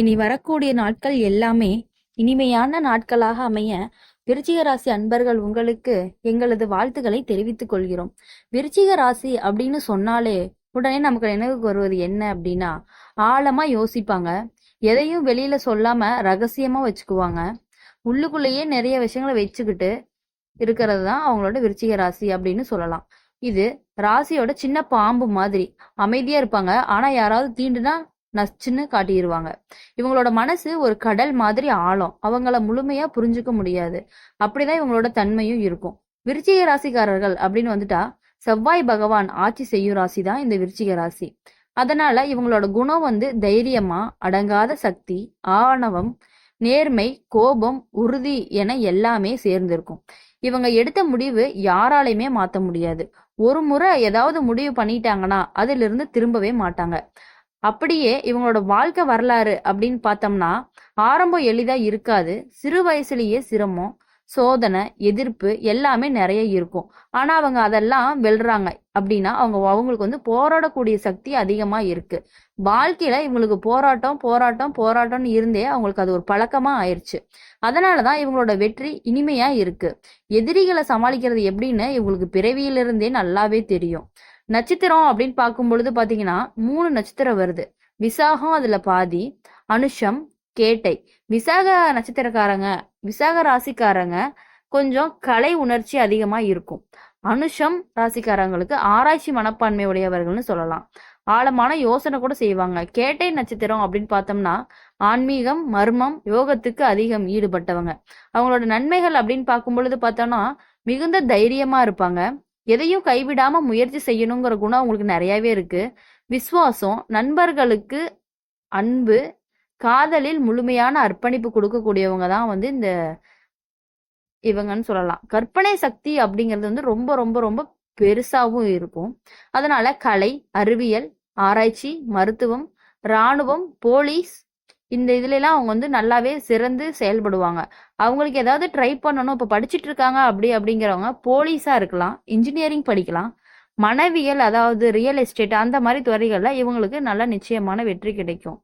இனி வரக்கூடிய நாட்கள் எல்லாமே இனிமையான நாட்களாக அமைய விருச்சிக ராசி அன்பர்கள் உங்களுக்கு எங்களது வாழ்த்துக்களை தெரிவித்துக் கொள்கிறோம். விருச்சிக ராசி அப்படின்னு சொன்னாலே உடனே நமக்கு நினைவுக்கு வருவது என்ன அப்படின்னா ஆழமா யோசிப்பாங்க. எதையும் வெளியில சொல்லாம ரகசியமா வச்சுக்குவாங்க. உள்ளுக்குள்ளேயே நிறைய விஷயங்களை வச்சுக்கிட்டு இருக்கிறது தான் அவங்களோட விருச்சிக ராசி அப்படின்னு சொல்லலாம். இது ராசியோட சின்ன பாம்பு மாதிரி அமைதியா இருப்பாங்க. ஆனா யாராவது தீண்டுனா நச்சுன்னு காட்டிடுவாங்க இவங்களோட மனசு ஒரு கடல் மாதிரி ஆழம். அவங்கள முழுமையா புரிஞ்சுக்க முடியாது. அப்படிதான் இவங்களோட தன்மையும் இருக்கும். விருச்சிக ராசிக்காரர்கள் அப்படின்னு வந்துட்டா செவ்வாய் பகவான் ஆட்சி செய்யும் ராசி தான் இந்த விருச்சிக ராசி. அதனால இவங்களோட குணம் வந்து தைரியமா அடங்காத சக்தி ஆணவம் நேர்மை கோபம் உறுதி என எல்லாமே சேர்ந்திருக்கும். இவங்க எடுத்த முடிவு யாராலையுமே மாத்த முடியாது. ஒரு முறை ஏதாவது முடிவு பண்ணிட்டாங்கன்னா அதிலிருந்து திரும்பவே மாட்டாங்க. அப்படியே இவங்களோட வாழ்க்கை வரலாறு அப்படின்னு பார்த்தோம்னா ஆரம்பம் எளிதா இருக்காது. சிறு வயசுலயே சிரமம் சோதனை எதிர்ப்பு எல்லாமே நிறைய இருக்கும். ஆனா அவங்க அதெல்லாம் வெல்றாங்க அப்படின்னா அவங்க அவங்களுக்கு வந்து போராடக்கூடிய சக்தி அதிகமா இருக்கு. வாழ்க்கையில இவங்களுக்கு போராட்டம் போராட்டம் போராட்டம்னு இருந்தே அவங்களுக்கு அது ஒரு பழக்கமா ஆயிடுச்சு அதனாலதான் இவங்களோட வெற்றி இனிமையா இருக்கு. எதிரிகளை சமாளிக்கிறது எப்படின்னு இவங்களுக்கு பிறவியிலிருந்தே நல்லாவே தெரியும். நட்சத்திரம் அப்படின்னு பார்க்கும் பொழுது பாத்தீங்கன்னா மூணு நட்சத்திரம் வருது. விசாகம் அதுல பாதி. அனுஷம் கேட்டை. விசாக நட்சத்திரக்காரங்க விசாக ராசிக்காரங்க கொஞ்சம் கலை உணர்ச்சி அதிகமா இருக்கும். அனுஷம் ராசிக்காரங்களுக்கு ஆராய்ச்சி மனப்பான்மை உடையவர்கள்னு சொல்லலாம். ஆழமான யோசனை கூட செய்வாங்க. கேட்டை நட்சத்திரம் அப்படின்னு பார்த்தோம்னா ஆன்மீகம் மர்மம் யோகத்துக்கு அதிகம் ஈடுபட்டவங்க. அவங்களோட நன்மைகள் அப்படின்னு பார்க்கும் பொழுது பார்த்தோம்னா மிகுந்த தைரியமா இருப்பாங்க. எதையும் கைவிடாம முயற்சி செய்யணுங்கிற குணம் அவங்களுக்கு நிறையவே இருக்கு. விசுவாசம் நண்பர்களுக்கு அன்பு காதலில் முழுமையான அர்ப்பணிப்பு கொடுக்கக்கூடியவங்க தான் வந்து இந்த இவங்கன்னு சொல்லலாம். கற்பனை சக்தி அப்படிங்கிறது வந்து ரொம்ப ரொம்ப ரொம்ப பெருசாவும் இருக்கும். அதனால கலை அறிவியல் ஆராய்ச்சி மருத்துவம் இராணுவம் போலீஸ் இந்த இதுலலாம் அவங்க வந்து நல்லாவே சிறந்து செயல்படுவாங்க. அவங்களுக்கு ஏதாவது ட்ரை பண்ணணும் இப்போ படிச்சுட்டு இருக்காங்க அப்படி அப்படிங்கிறவங்க போலீஸாக இருக்கலாம் இன்ஜினியரிங் படிக்கலாம் மனவியல் அதாவது ரியல் எஸ்டேட் அந்த மாதிரி துறைகளில் இவங்களுக்கு நல்ல நிச்சயமான வெற்றி கிடைக்கும்.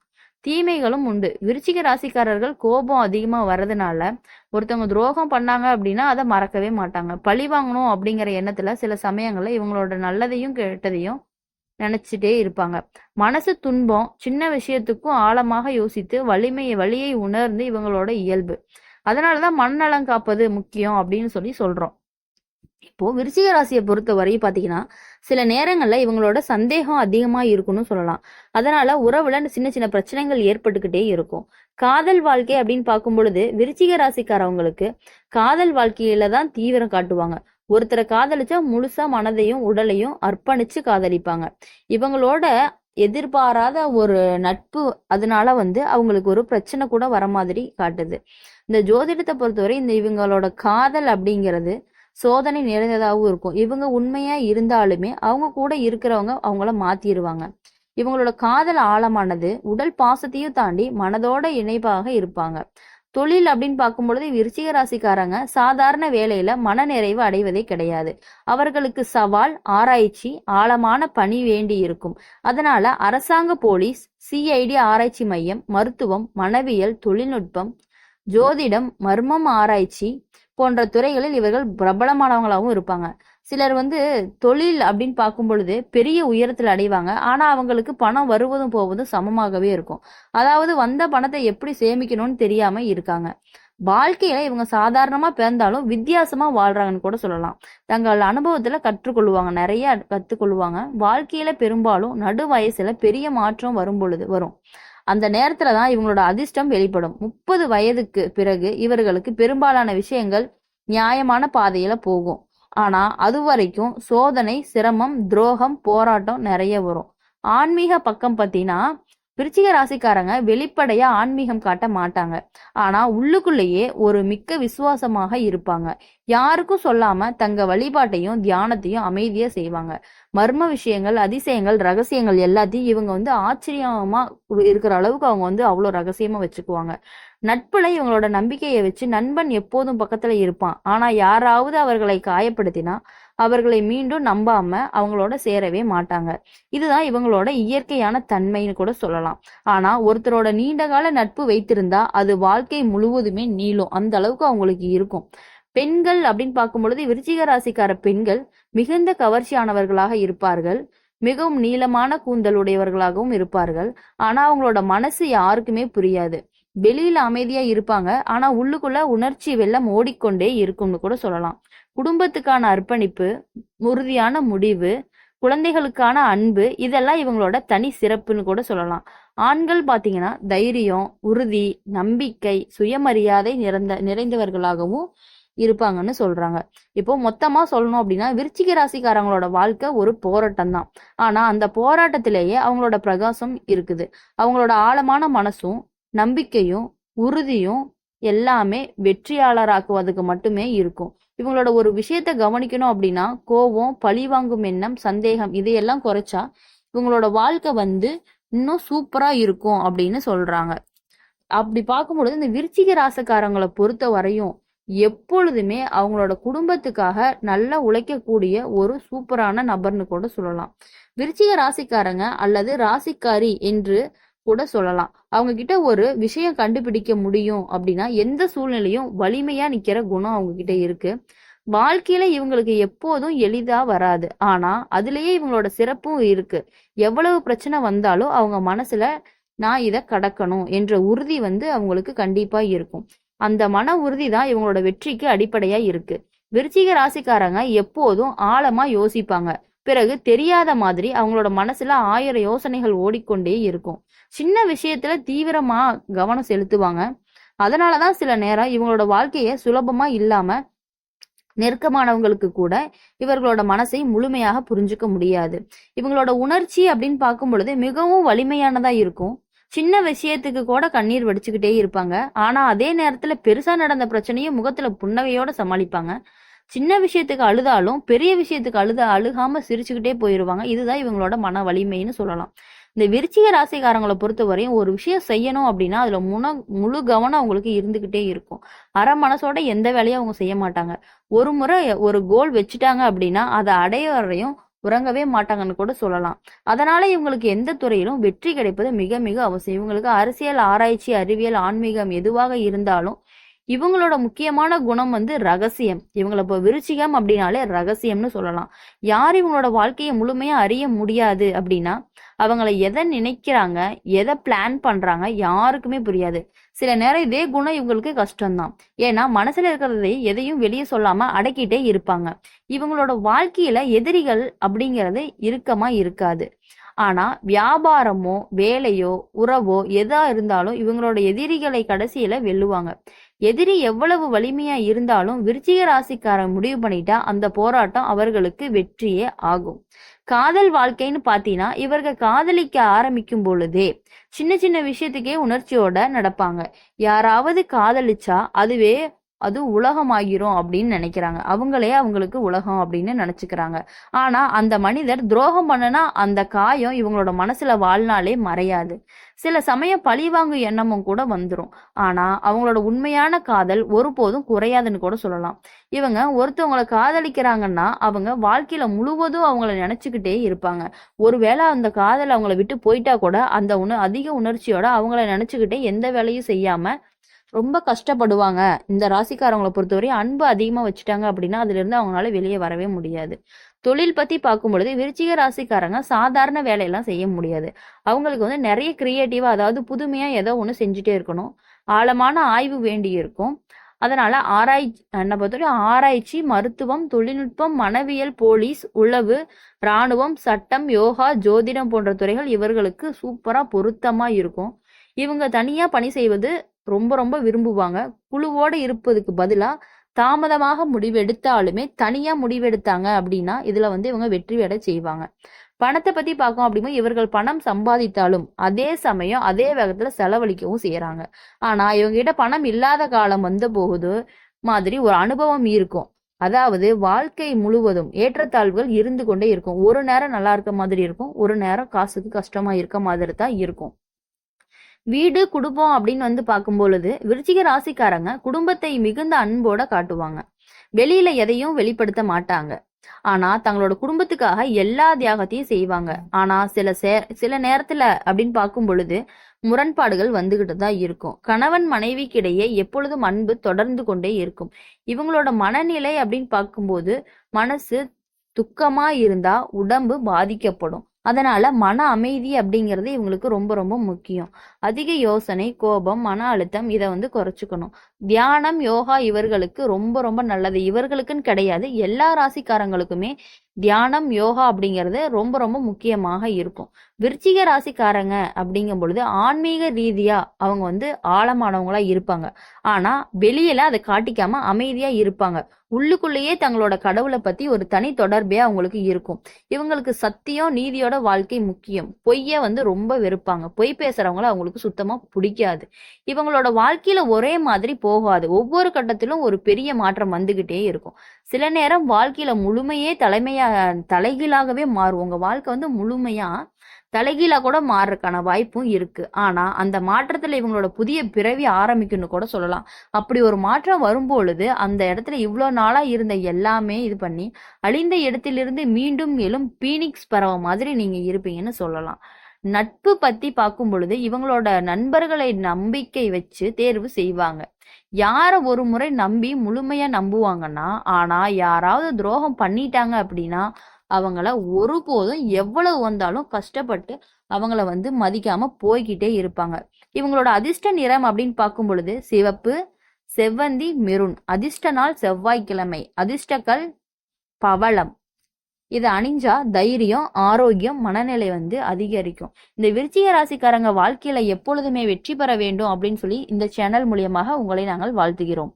தீமைகளும் உண்டு. விருச்சிக ராசிக்காரர்கள் கோபம் அதிகமாக வர்றதுனால ஒருத்தவங்க துரோகம் பண்ணாங்க அப்படின்னா அதை மறக்கவே மாட்டாங்க. பழி வாங்கணும் அப்படிங்கிற எண்ணத்துல சில சமயங்களில் இவங்களோட நல்லதையும் கெட்டதையும் நினைச்சிட்டே இருப்பாங்க. மனசு துன்பம் சின்ன விஷயத்துக்கும் ஆழமாக யோசித்து வலிமையை வழியை உணர்ந்து இவங்களோட இயல்பு. அதனாலதான் மண்ணலம் காப்பது முக்கியம் அப்படின்னு சொல்லி சொல்றோம். இப்போ விருச்சிக ராசியை பொறுத்த வரையும் பாத்தீங்கன்னா சில நேரங்கள்ல இவங்களோட சந்தேகம் அதிகமா இருக்கும்னு சொல்லலாம். அதனால உறவுல சின்ன சின்ன பிரச்சனைகள் ஏற்பட்டுக்கிட்டே இருக்கும். காதல் வாழ்க்கை அப்படின்னு பார்க்கும் பொழுது விருச்சிக ராசிக்காரவங்களுக்கு காதல் வாழ்க்கையில தான் தீவிரம் காட்டுவாங்க. ஒருத்தரை காதலிச்சா முழுசா மனதையும் உடலையும் அர்ப்பணிச்சு காதலிப்பாங்க. இவங்களோட எதிர்பாராத ஒரு நட்பு அதனால வந்து அவங்களுக்கு ஒரு பிரச்சனை கூட வர மாதிரி காட்டுது. இந்த ஜோதிடத்தை பொறுத்தவரை இந்த இவங்களோட காதல் அப்படிங்கிறது சோதனை நிறைந்ததாகவும் இருக்கும். இவங்க உண்மையா இருந்தாலுமே அவங்க கூட இருக்கிறவங்க அவங்கள மாத்திடுவாங்க இவங்களோட காதல் ஆழமானது உடல் பாசத்தையும் தாண்டி மனதோட இணைப்பாக இருப்பாங்க. தொழில் அப்படின்னு பார்க்கும்பொழுது விருச்சிக ராசிக்காரங்க. சாதாரண வேலையில மன நிறைவு அடைவதே கிடையாது. அவர்களுக்கு சவால் ஆராய்ச்சி ஆழமான பணி வேண்டி இருக்கும். அதனால அரசாங்க போலீஸ் சிஐடி ஆராய்ச்சி மையம் மருத்துவம் மனவியல் தொழில்நுட்பம் ஜோதிடம் மர்மம் ஆராய்ச்சி போன்ற துறைகளில் இவர்கள் பிரபலமானவங்களாகவும் இருப்பாங்க. சிலர் வந்து தொழில் அப்படின்னு பார்க்கும் பொழுது பெரிய உயரத்தில் அடைவாங்க. ஆனால் அவங்களுக்கு பணம் வருவதும் போவதும் சமமாகவே இருக்கும். அதாவது வந்த பணத்தை எப்படி சேமிக்கணும்னு தெரியாமல் இருக்காங்க. வாழ்க்கையில இவங்க சாதாரணமா பிறந்தாலும் வித்தியாசமா வாழ்றாங்கன்னு கூட சொல்லலாம். தங்கள் அனுபவத்துல கற்றுக்கொள்வாங்க. நிறைய கற்றுக்கொள்வாங்க. வாழ்க்கையில பெரும்பாலும் நடு வயசுல பெரிய மாற்றம் வரும் பொழுது வரும். அந்த நேரத்துல தான் இவங்களோட அதிர்ஷ்டம் வெளிப்படும். முப்பது வயதுக்கு பிறகு இவர்களுக்கு பெரும்பாலான விஷயங்கள் நியாயமான பாதையில போகும். ஆனா அது வரைக்கும் சோதனை சிரமம் துரோகம் போராட்டம் நிறைய வரும். ஆன்மீக பக்கம் பார்த்தீங்கன்னா விருச்சிக ராசிக்காரங்க வெளிப்படையா ஆன்மீகம் காட்ட மாட்டாங்க. ஆனா உள்ளுக்குள்ளேயே ஒரு மிக்க விசுவாசமாக இருப்பாங்க. யாருக்கும் சொல்லாம தங்க வழிபாட்டையும் தியானத்தையும் அமைதியா செய்வாங்க. மர்ம விஷயங்கள் அதிசயங்கள் ரகசியங்கள் எல்லாத்தையும் இவங்க வந்து ஆச்சரியமா இருக்கிற அளவுக்கு அவங்க வந்து அவ்வளோ ரகசியமா வச்சுக்குவாங்க. நட்புல இவங்களோட நம்பிக்கையை வச்சு நண்பன் எப்போதும் பக்கத்துல இருப்பான். ஆனா யாராவது அவர்களை காயப்படுத்தினா அவர்களை மீண்டும் நம்பாம அவங்களோட சேரவே மாட்டாங்க. இதுதான் இவங்களோட இயற்கையான தன்மைன்னு கூட சொல்லலாம். ஆனா ஒருத்தரோட நீண்டகால நட்பு வைத்திருந்தா அது வாழ்க்கை முழுவதுமே நீளும். அந்த அளவுக்கு அவங்களுக்கு இருக்கும். பெண்கள் அப்படின்னு பார்க்கும் பொழுது விருச்சிக ராசிக்கார பெண்கள் மிகுந்த கவர்ச்சியானவர்களாக இருப்பார்கள். மிகவும் நீளமான கூந்தல் உடையவர்களாகவும் இருப்பார்கள். ஆனா அவங்களோட மனசு யாருக்குமே புரியாது. வெளியில அமைதியா இருப்பாங்க. ஆனா உள்ளுக்குள்ள உணர்ச்சி வெள்ளம் ஓடிக்கொண்டே இருக்கும்னு கூட சொல்லலாம். குடும்பத்துக்கான அர்ப்பணிப்பு உறுதியான முடிவு குழந்தைகளுக்கான அன்பு இதெல்லாம் இவங்களோட தனி சிறப்புன்னு கூட சொல்லலாம். ஆண்கள் பாத்தீங்கன்னா தைரியம் உறுதி நம்பிக்கை சுயமரியாதை நிறைந்த நிறைந்தவர்களாகவும் இருப்பாங்கன்னு சொல்றாங்க. இப்போ மொத்தமா சொல்லணும் அப்படின்னா விருச்சிக ராசிக்காரங்களோட வாழ்க்கை ஒரு போராட்டம் தான். ஆனா அந்த போராட்டத்திலேயே அவங்களோட பிரகாசம் இருக்குது. அவங்களோட ஆழமான மனசும் நம்பிக்கையும் உறுதியும் எல்லாமே வெற்றியாளராக்குவதுக்கு மட்டுமே இருக்கும். இவங்களோட ஒரு விஷயத்த கவனிக்கணும் அப்படின்னா கோபம் பழிவாங்கும் எண்ணம் சந்தேகம் இதையெல்லாம் குறைச்சா இவங்களோட வாழ்க்கை வந்து இன்னும் சூப்பரா இருக்கும் அப்படின்னு சொல்றாங்க. அப்படி பார்க்கும்பொழுது இந்த விருச்சிக ராசிக்காரங்களை பொறுத்த வரையும் எப்பொழுதுமே அவங்களோட குடும்பத்துக்காக நல்லா உழைக்கக்கூடிய ஒரு சூப்பரான நபர்னு கூட சொல்லலாம். விருச்சிக ராசிக்காரங்க அல்லது ராசிக்காரி என்று கூட சொல்லலாம். அவங்க கிட்ட ஒரு விஷயம் கண்டுபிடிக்க முடியும் அப்படின்னா எந்த சூழ்நிலையும் வலிமையா நிக்கிற குணம் அவங்க கிட்ட இருக்கு. வாழ்க்கையில இவங்களுக்கு எப்போதும் எளிதா வராது. ஆனா அதுலயே இவங்களோட சிறப்பும் இருக்கு. எவ்வளவு பிரச்சனை வந்தாலும் அவங்க மனசுல நான் இதை கடக்கணும் என்ற உறுதி வந்து அவங்களுக்கு கண்டிப்பா இருக்கும். அந்த மன உறுதி தான் இவங்களோட வெற்றிக்கு அடிப்படையா இருக்கு. விருச்சிக ராசிக்காரங்க எப்போதும் ஆழமா யோசிப்பாங்க. பிறகு தெரியாத மாதிரி அவங்களோட மனசுல ஆயிரம் யோசனைகள் ஓடிக்கொண்டே இருக்கும். சின்ன விஷயத்துல தீவிரமா கவனம் செலுத்துவாங்க. அதனாலதான் சில நேரம் இவங்களோட வாழ்க்கைய சுலபமா இல்லாம நெருக்கமானவங்களுக்கு கூட இவர்களோட மனசை முழுமையாக புரிஞ்சுக்க முடியாது. இவங்களோட உணர்ச்சி அப்படின்னு பார்க்கும் பொழுது மிகவும் வலிமையானதா இருக்கும். சின்ன விஷயத்துக்கு கூட கண்ணீர் வடிச்சுக்கிட்டே இருப்பாங்க. ஆனா அதே நேரத்துல பெருசா நடந்த பிரச்சனையும் முகத்துல புன்னகையோட சமாளிப்பாங்க. சின்ன விஷயத்துக்கு அழுதாலும் பெரிய விஷயத்துக்கு அழுத அழுகாம சிரிச்சுக்கிட்டே போயிருவாங்க. இதுதான் இவங்களோட மன வலிமைன்னு சொல்லலாம். இந்த விருச்சிக ராசிக்காரங்களை பொறுத்தவரையும் ஒரு விஷயம் செய்யணும் அப்படின்னா அதுல முன முழு கவனம் அவங்களுக்கு இருந்துகிட்டே இருக்கும். அரை மனசோட எந்த வேலையும் அவங்க செய்ய மாட்டாங்க. ஒரு முறை ஒரு கோல் வச்சுட்டாங்க அப்படின்னா அதை அடைய வரையும் உறங்கவே மாட்டாங்கன்னு கூட சொல்லலாம். அதனால இவங்களுக்கு எந்த துறையிலும் வெற்றி கிடைப்பது மிக மிக அவசியம். இவங்களுக்கு அரசியல் ஆராய்ச்சி அறிவியல் ஆன்மீகம் எதுவாக இருந்தாலும் இவங்களோட முக்கியமான குணம் வந்து ரகசியம். இவங்களை இப்போ விருச்சிகம் அப்படின்னாலே ரகசியம்னு சொல்லலாம். யார் இவங்களோட வாழ்க்கையை முழுமையா அறிய முடியாது அப்படின்னா அவங்கள எதை நினைக்கிறாங்க எதை பிளான் பண்றாங்க யாருக்குமே புரியாது. சில நேரம் இதே குணம் இவங்களுக்கு கஷ்டம்தான். ஏன்னா மனசுல இருக்கிறதை எதையும் வெளியே சொல்லாம அடக்கிட்டே இருப்பாங்க. இவங்களோட வாழ்க்கையில எதிரிகள் அப்படிங்கிறது இறுக்கமா இருக்காது. ஆனால் வியாபாரமோ வேலையோ உறவோ எதா இருந்தாலும் இவங்களோட எதிரிகளை கடைசியில வெல்லுவாங்க. எதிரி எவ்வளவு வலிமையா இருந்தாலும் விருச்சிக ராசிக்காரன் முடிவு பண்ணிட்டா அந்த போராட்டம் அவர்களுக்கு வெற்றியே ஆகும். காதல் வாழ்க்கைன்னு பார்த்தீங்கன்னா இவர்கள் காதலிக்க ஆரம்பிக்கும் பொழுதே சின்ன சின்ன விஷயத்துக்கே உணர்ச்சியோட நடப்பாங்க. யாராவது காதலிச்சா அதுவே அது உலகமாகிரும் அப்படின்னு நினைக்கிறாங்க. அவங்களே அவங்களுக்கு உலகம் அப்படின்னு நினைச்சுக்கிறாங்க. ஆனா அந்த மனிதர் துரோகம் பண்ணனா அந்த காயம் இவங்களோட மனசுல வாழ்நாளே மறையாது. சில சமயம் பழிவாங்கு எண்ணமும் கூட வந்துடும் ஆனா அவங்களோட உண்மையான காதல் ஒருபோதும் குறையாதுன்னு கூட சொல்லலாம். இவங்க ஒருத்தவங்களை காதலிக்கிறாங்கன்னா அவங்க வாழ்க்கையில முழுவதும் அவங்கள நினைச்சுக்கிட்டே இருப்பாங்க. ஒருவேளை அந்த காதல் அவங்கள விட்டு போயிட்டா கூட அந்த உண அதிக உணர்ச்சியோட அவங்கள நினைச்சுக்கிட்டே எந்த வேலையும் செய்யாம ரொம்ப கஷ்டப்படுவாங்க. இந்த ராசிக்காரவங்களை பொறுத்தவரை அன்பு அதிகமாக வச்சுட்டாங்க அப்படின்னா அதுலேருந்து அவங்களால வெளியே வரவே முடியாது. தொழில் பற்றி பார்க்கும் பொழுது விருச்சிக ராசிக்காரங்க சாதாரண வேலையெல்லாம் செய்ய முடியாது. அவங்களுக்கு வந்து நிறைய கிரியேட்டிவாக அதாவது புதுமையாக ஏதோ ஒன்று செஞ்சுட்டே இருக்கணும். ஆழமான ஆய்வு வேண்டி இருக்கும். அதனால ஆராய்ச்சி என்னை பொறுத்தவரைக்கும் ஆராய்ச்சி மருத்துவம் தொழில்நுட்பம் மனவியல் போலீஸ் உளவு இராணுவம் சட்டம் யோகா ஜோதிடம் போன்ற துறைகள் இவர்களுக்கு சூப்பராக பொருத்தமாக இருக்கும். இவங்க தனியாக பணி செய்வது ரொம்ப ரொம்ப விரும்புவாங்க. குழுவோட இருப்பதுக்கு பதிலாக தாமதமாக முடிவெடுத்தாலுமே தனியாக முடிவெடுத்தாங்க அப்படின்னா இதில் வந்து இவங்க வெற்றி அடை செய்வாங்க. பணத்தை பற்றி பார்க்கோம் அப்படின்னா இவர்கள் பணம் சம்பாதித்தாலும் அதே சமயம் அதே வேகத்தில் செலவழிக்கவும் செய்கிறாங்க ஆனால் இவங்ககிட்ட பணம் இல்லாத காலம் வந்த போகுது மாதிரி ஒரு அனுபவம் இருக்கும். அதாவது வாழ்க்கை முழுவதும் ஏற்றத்தாழ்வுகள் இருந்து கொண்டே இருக்கும். ஒரு நேரம் நல்லா இருக்க மாதிரி இருக்கும். ஒரு நேரம் காசுக்கு கஷ்டமா இருக்க மாதிரி தான் இருக்கும். வீடு குடும்பம் அப்படின்னு வந்து பார்க்கும் பொழுது விருச்சிக ராசிக்காரங்க குடும்பத்தை மிகுந்த அன்போட காட்டுவாங்க. வெளியில எதையும் வெளிப்படுத்த மாட்டாங்க. ஆனா தங்களோட குடும்பத்துக்காக எல்லா தியாகத்தையும் செய்வாங்க. ஆனா சில சே சில நேரத்துல அப்படின்னு பார்க்கும் பொழுது முரண்பாடுகள் வந்துகிட்டு தான் இருக்கும். கணவன் மனைவிக்கிடையே எப்பொழுதும் அன்பு தொடர்ந்து கொண்டே இருக்கும். இவங்களோட மனநிலை அப்படின்னு பார்க்கும்போது மனசு துக்கமா இருந்தா உடம்பு பாதிக்கப்படும். அதனால மன அமைதி அப்படிங்கிறது இவங்களுக்கு ரொம்ப ரொம்ப முக்கியம். அதிக யோசனை கோபம் மன அழுத்தம் இதை வந்து குறைச்சிக்கணும். தியானம் யோகா இவர்களுக்கு ரொம்ப ரொம்ப நல்லது. இவர்களுக்குன்னு கிடையாது. எல்லா ராசிக்காரங்களுக்குமே தியானம் யோகா அப்படிங்கிறது ரொம்ப ரொம்ப முக்கியமாக இருக்கும். விருச்சிக ராசிக்காரங்க அப்படிங்கும் பொழுது ஆன்மீக ரீதியா அவங்க வந்து ஆழமானவங்களா இருப்பாங்க. ஆனா வெளியில அதை காட்டிக்காம அமைதியா இருப்பாங்க. உள்ளுக்குள்ளேயே தங்களோட கடவுளை பத்தி ஒரு தனி தொடர்பே அவங்களுக்கு இருக்கும். இவங்களுக்கு சத்தியம் நீதியோட வாழ்க்கை முக்கியம். பொய்ய வந்து ரொம்ப வெறுப்பாங்க. பொய் பேசுறவங்கள அவங்களுக்கு சுத்தமா பிடிக்காது. இவங்களோட வாழ்க்கையில ஒரே மாதிரி போகாது. ஒவ்வொரு கட்டத்திலும் ஒரு பெரிய மாற்றம் வந்துகிட்டே இருக்கும். சில நேரம் வாழ்க்கையில முழுமையே தலைமையா தலைகீழாகவே மாறும். உங்க வாழ்க்கை வந்து முழுமையா தலைகீழா கூட மாறுறதுக்கான வாய்ப்பும் இருக்கு. ஆனா அந்த மாற்றத்துல இவங்களோட புதிய பிறவி ஆரம்பிக்கும்னு கூட சொல்லலாம். அப்படி ஒரு மாற்றம் வரும்பொழுது அந்த இடத்துல இவ்வளோ நாளா இருந்த எல்லாமே இது பண்ணி அழிந்த இடத்திலிருந்து மீண்டும் எழும் பீனிக்ஸ் பறவை மாதிரி நீங்க இருப்பீங்கன்னு சொல்லலாம். நட்பு பத்தி பார்க்கும் பொழுது இவங்களோட நண்பர்களை நம்பிக்கை வச்சு தேர்வு செய்வாங்க. யாரை ஒரு முறை நம்பி முழுமையா நம்புவாங்கன்னா ஆனா யாராவது துரோகம் பண்ணிட்டாங்க அப்படின்னா அவங்கள ஒருபோதும் எவ்வளவு வந்தாலும் கஷ்டப்பட்டு அவங்கள வந்து மதிக்காம போய்கிட்டே இருப்பாங்க. இவங்களோட அதிர்ஷ்ட நிறம் அப்படின்னு பார்க்கும் பொழுது சிவப்பு செவ்வந்தி மெருன். அதிர்ஷ்ட நாள் செவ்வாய்க்கிழமை. அதிர்ஷ்டக்கல் பவளம். இதை அணிஞ்சா தைரியம் ஆரோக்கியம் மனநிலை வந்து அதிகரிக்கும். இந்த விருச்சிக ராசிக்காரங்க வாழ்க்கையில எப்பொழுதுமே வெற்றி பெற வேண்டும் அப்படின்னு சொல்லி இந்த சேனல் மூலியமாக உங்களை நாங்கள் வாழ்த்துகிறோம்.